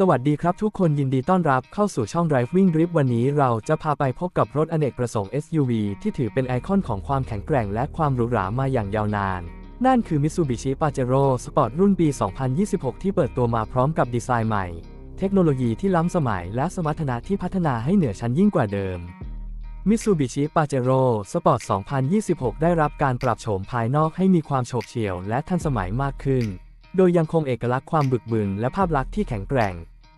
สวัสดีครับทุกคนยินดีต้อนรับเข้าสู่ช่อง Driving Grip วันนี้เราจะพาไปพบกับรถอเนกประสงค์ SUV ที่ถือเป็นไอคอนของความแข็งแกร่งและความหรูหรามาอย่างยาวนาน นั่นคือ Mitsubishi Pajero Sport รุ่นปี 2026 ที่เปิดตัวมาพร้อมกับดีไซน์ใหม่ เทคโนโลยีที่ล้ำสมัยและสมรรถนะที่พัฒนาให้เหนือชั้นยิ่งกว่าเดิม Mitsubishi Pajero Sport 2026 ได้รับการปรับโฉมภายนอกให้มีความโฉบเฉี่ยวและทันสมัยมากขึ้น โดยยังคงเอกลักษณ์ความบึกบึนและภาพลักษณ์ที่แข็งแกร่ง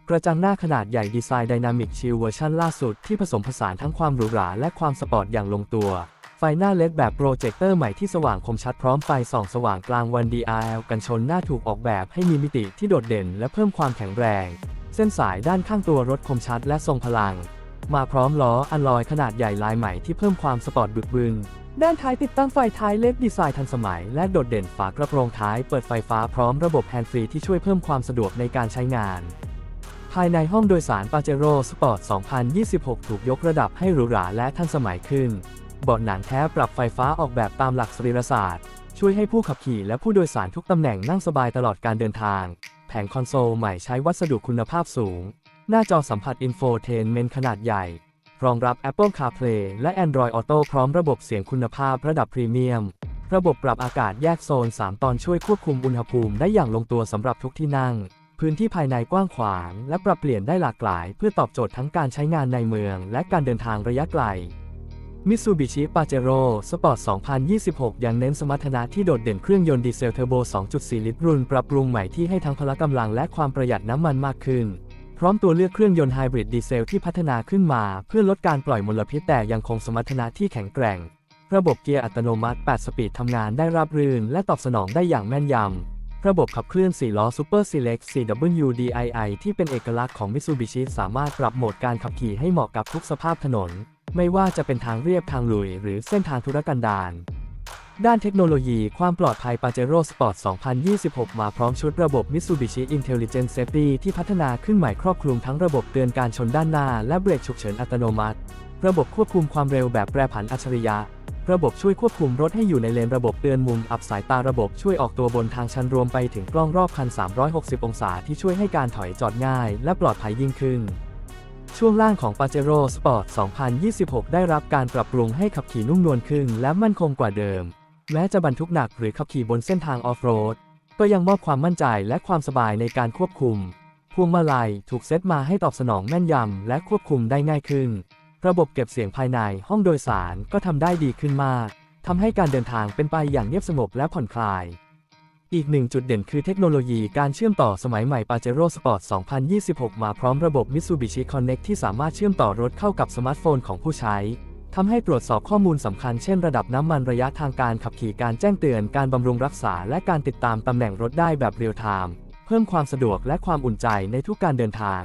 กระจังหน้าขนาดใหญ่ดีไซน์ Dynamic Shield เวอร์ชันล่าสุดที่ผสมผสานทั้งความหรูหราและความสปอร์ตอย่างลงตัว ไฟหน้าเลดแบบโปรเจคเตอร์ใหม่ที่สว่างคมชัดพร้อมไฟส่องสว่างกลางวัน DRL กันชนหน้าถูกออกแบบให้มีมิติที่โดดเด่นและเพิ่มความแข็งแรง เส้นสายด้านข้างตัวรถคมชัดและทรงพลัง มาพร้อมล้ออันลอยขนาดใหญ่ลายใหม่ที่เพิ่มความสปอร์ตบึกบึน ด้านท้ายติดตั้งไฟท้ายเล็กดีไซน์ทันสมัย และโดดเด่นฝากระโปรงท้ายเปิดไฟฟ้าพร้อมระบบแฮนด์ฟรีที่ช่วยเพิ่มความสะดวกในการใช้งาน ภายในห้องโดยสาร Pajero Sport 2026 ถูกยกระดับให้หรูหราและทันสมัยขึ้น เบาะหนังแท้ปรับไฟฟ้าออกแบบตามหลักสรีรศาสตร์ ช่วยให้ผู้ขับขี่และผู้โดยสารทุกตำแหน่งนั่งสบายตลอดการเดินทาง แผงคอนโซลใหม่ใช้วัสดุคุณภาพสูง หน้าจอสัมผัสอินโฟเทนเมนขนาดใหญ่ รองรับ Apple CarPlay และ Android Auto พร้อมระบบเสียงคุณภาพระดับพรีเมียม ระบบปรับอากาศแยกโซน 3 ตอนช่วยควบคุมอุณหภูมิได้อย่างลงตัวสำหรับทุกที่นั่ง พื้นที่ภายในกว้างขวาง และปรับเปลี่ยนได้หลากหลาย เพื่อตอบโจทย์ทั้งการใช้งานในเมือง และการเดินทางระยะไกล Mitsubishi Pajero Sport 2026 ยังเน้นสมรรถนะที่โดดเด่นเครื่องยนต์ดีเซลเทอร์โบ 2.4 ลิตรรุ่นปรับปรุงใหม่ที่ให้ทั้งพละกำลังและความประหยัดน้ำมันมากขึ้น พร้อมตัวเลือกเครื่องยนต์ไฮบริดดีเซลที่พัฒนาขึ้นมา เพื่อลดการปล่อยมลพิษแต่ยังคงสมรรถนะที่แข็งแกร่ง ระบบเกียร์อัตโนมัติ 8 สปีดทำงานได้ราบรื่น และตอบสนองได้อย่างแม่นยำ ระบบขับเคลื่อน 4 ล้อ Super Select 4WDII ที่เป็นเอกลักษณ์ของ Mitsubishi สามารถปรับโหมดการขับขี่ให้เหมาะกับทุกสภาพถนน ไม่ว่าจะเป็นทางเรียบทางลุย หรือเส้นทางธุรกันดาร ด้านเทคโนโลยีความปลอดภัย Pajero Sport 2026 มาพร้อมชุดระบบ Mitsubishi Intelligent Safety ที่พัฒนาขึ้นใหม่ครอบคลุมทั้งระบบเตือนการชนด้านหน้า และเบรกฉุกเฉินอัตโนมัติ ระบบควบคุมความเร็วแบบแปรผันอัจฉริยะ ระบบช่วยควบคุมรถให้อยู่ในเลนระบบเตือนมุมอับสายตาระบบช่วยออกตัวบนทางชันรวมไปถึงกล้องรอบคัน 360 องศาที่ช่วยให้การถอยจอดง่าย และปลอดภัยยิ่งขึ้นช่วงล่างของ Pajero Sport 2026 ได้รับการปรับปรุงให้ขับขี่นุ่มนวลขึ้นและมั่นคงกว่าเดิม แม้จะบรรทุกหนักหรือขับขี่บนเส้นทางออฟโรด ก็ยังมอบความมั่นใจและความสบายในการควบคุม พวงมาลัยถูกเซตมาให้ตอบสนองแม่นยำและควบคุมได้ง่ายขึ้น ระบบเก็บเสียงภายในห้องโดยสารก็ทำได้ดีขึ้นมากทำให้การเดินทางเป็นไปอย่างเงียบสงบและผ่อนคลาย อีกหนึ่งจุดเด่นคือเทคโนโลยีการเชื่อมต่อสมัยใหม่ Pajero Sport 2026 มาพร้อมระบบ Mitsubishi Connect ที่สามารถเชื่อมต่อรถเข้ากับสมาร์ทโฟนของผู้ใช้ ทำให้ตรวจสอบข้อมูลสำคัญเช่นระดับน้ำมันระยะทางการขับขี่การแจ้งเตือนการบำรุงรักษา และการติดตามตำแหน่งรถได้แบบเรียลไทม์เพิ่มความสะดวกและความอุ่นใจในทุกการเดินทาง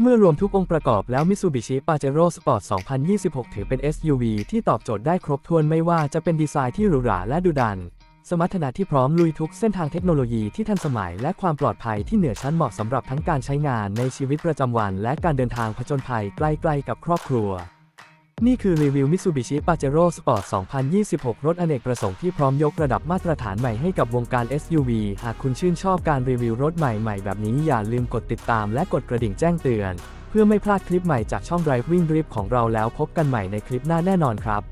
เมื่อรวมทุกองค์ประกอบแล้ว Mitsubishi Pajero Sport 2026 ถือเป็น SUV ที่ตอบโจทย์ได้ครบถ้วนไม่ว่าจะเป็นดีไซน์ที่หรูหราและดุดัน สมรรถนะที่พร้อมลุยทุกเส้นทางเทคโนโลยีที่ทันสมัย และความปลอดภัยที่เหนือชั้นเหมาะสำหรับทั้งการใช้งานในชีวิตประจำวัน และการเดินทางผจญภัยใกล้ๆกับครอบครัว นี่คือรีวิว Mitsubishi Pajero Sport 2026 รถอเนกประสงค์ที่พร้อมยกระดับมาตรฐานใหม่ให้กับวงการ SUV หากคุณชื่นชอบการรีวิวรถใหม่ๆ แบบนี้อย่าลืมกดติดตามและกดกระดิ่งแจ้งเตือน เพื่อไม่พลาดคลิปใหม่จากช่อง Driving Drip ของเราแล้วพบกันใหม่ในคลิปหน้าแน่นอนครับ